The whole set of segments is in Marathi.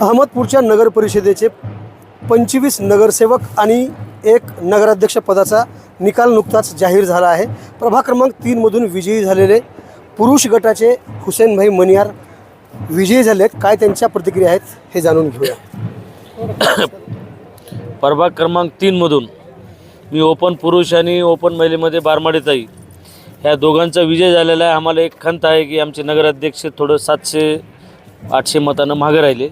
अहमदपूरच्या नगर परिषदेचे पंचवीस नगरसेवक आणि एक नगराध्यक्ष पदाचा निकाल नुकताच जाहीर झाला आहे. प्रभाग क्रमांक तीनमधून विजयी झालेले पुरुष गटाचे हुसेनभाई मनियार विजयी झाले आहेत काय त्यांच्या प्रतिक्रिया आहेत हे जाणून घेऊया. प्रभाग क्रमांक तीनमधून मी ओपन पुरुष आणि ओपन महिलेमध्ये बारमाडीताई ह्या दोघांचा विजय झालेला आहे. आम्हाला एक खंत आहे की आमचे नगराध्यक्ष थोडं सातशे आठशे मतानं मागं राहिले.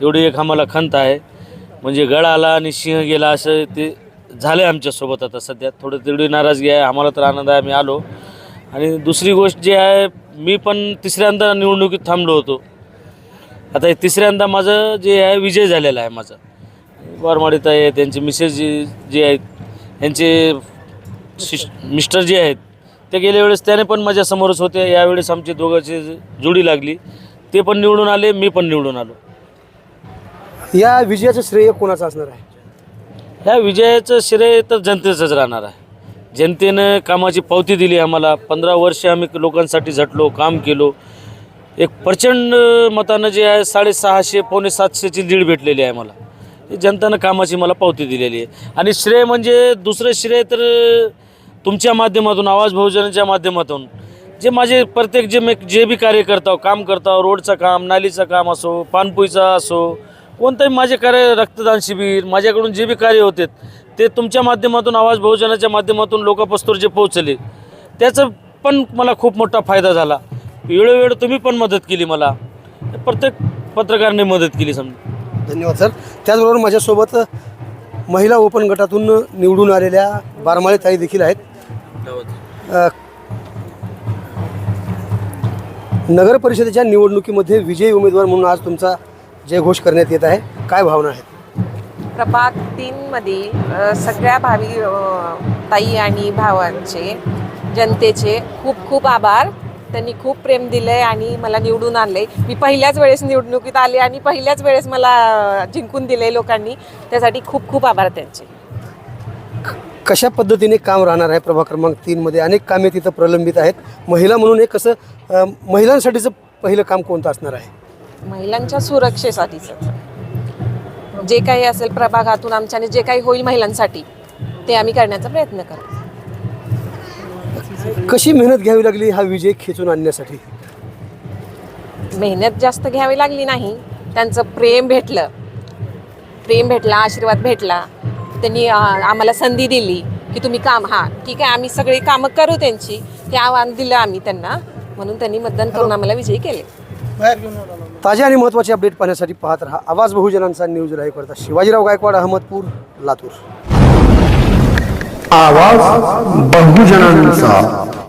तेवढी एक आम्हाला खंत आहे. म्हणजे गड आला आणि सिंह गेला असं ते झालं आहे आमच्यासोबत आता सध्या. थोडं तेवढी नाराजगी आहे. आम्हाला तर आनंद आहे. आम्ही आलो. आणि दुसरी गोष्ट जी आहे मी पण तिसऱ्यांदा निवडणुकीत थांबलो होतो. आता हे तिसऱ्यांदा माझं जे आहे विजय झालेला आहे माझा. वारमाडीत आहे त्यांचे मिसेस जी जे आहेत यांचे शिश मिस्टर जे आहेत ते गेल्या वेळेस त्याने पण माझ्यासमोरच होते. यावेळेस आमची दोघांची जोडी लागली. ते पण निवडून आले मी पण निवडून आलो. या विजयाचं श्रेय कोणाचं असणार आहे? ह्या विजयाचं श्रेय तर जनतेचंच राहणार आहे. जनतेनं कामाची पावती दिली आम्हाला. पंधरा वर्ष आम्ही लोकांसाठी झटलो काम केलो. एक प्रचंड मतानं जे आहे साडेसहाशे पावणे सातशेची लीड भेटलेली आहे मला हे जनतेनं कामाची मला पावती दिलेली आहे. आणि श्रेय म्हणजे दुसरं श्रेय तर तुमच्या माध्यमातून आवाज बहुजनाच्या माध्यमातून. जे माझे प्रत्येक जे मी जे बी कार्य करताव काम करताव रोडचं काम नालीचं काम असो पानपोईचं असो कोणतंही माझे कार्य रक्तदान शिबिर माझ्याकडून जे बी कार्य होते ते तुमच्या माध्यमातून आवाज बहुजनाच्या माध्यमातून लोकांपास्तोर जे पोहोचले त्याचं पण मला खूप मोठा फायदा झाला. वेळोवेळ तुम्ही पण मदत केली मला. प्रत्येक पत्रकाराने मदत केली समजा. धन्यवाद सर. त्याचबरोबर माझ्यासोबत महिला ओपन गटातून निवडून आलेल्या बारमाळे ताई देखील आहेत. नगर परिषदेच्या निवडणुकीमध्ये विजयी उमेदवार म्हणून आज तुमचा जयघोष करण्यात येत आहे काय भावना आहेत? प्रभाग तीनमधील अ, सगळ्या भावी ताई आणि भावांचे जनतेचे खूप खूप आभार. त्यांनी खूप प्रेम दिलं आहे आणि मला निवडून आणले मी पहिल्याच वेळेस निवडणुकीत आले आणि पहिल्याच वेळेस मला जिंकून दिले लोकांनी. त्यासाठी खूप खूप आभार त्यांचे. कशा पद्धतीने काम राहणार आहे प्रभाग क्रमांक तीनमध्ये? अनेक कामे तिथं प्रलंबित आहेत. महिला म्हणून एक कसं महिलांसाठीचं पहिलं काम कोणतं असणार आहे? महिलांच्या सुरक्षेसाठीच. जे काही असेल प्रभागातून आमच्याने जे काही होईल महिलांसाठी ते आम्ही करण्याचा प्रयत्न करू कशी मेहनत घ्यावी लागली हा विजय खेचून आणण्यासाठी? मेहनत जास्त घ्यावी लागली नाही. त्यांचं प्रेम भेटलं. प्रेम भेटला आशीर्वाद भेटला. त्यांनी आम्हाला संधी दिली की तुम्ही काम हां ठीक आहे आम्ही सगळी कामं करू त्यांची. ते आव्हान दिलं आम्ही त्यांना. म्हणून त्यांनी मतदान करून आम्हाला विजयी केले. ताज्या आणि महत्त्वाचे अपडेट पाहण्यासाठी पाहत राहा आवाज बहुजनांचा न्यूज लाईव्ह करता शिवाजीराव गायकवाड अहमदपूर लातूर. आवाज बहुजनांचा.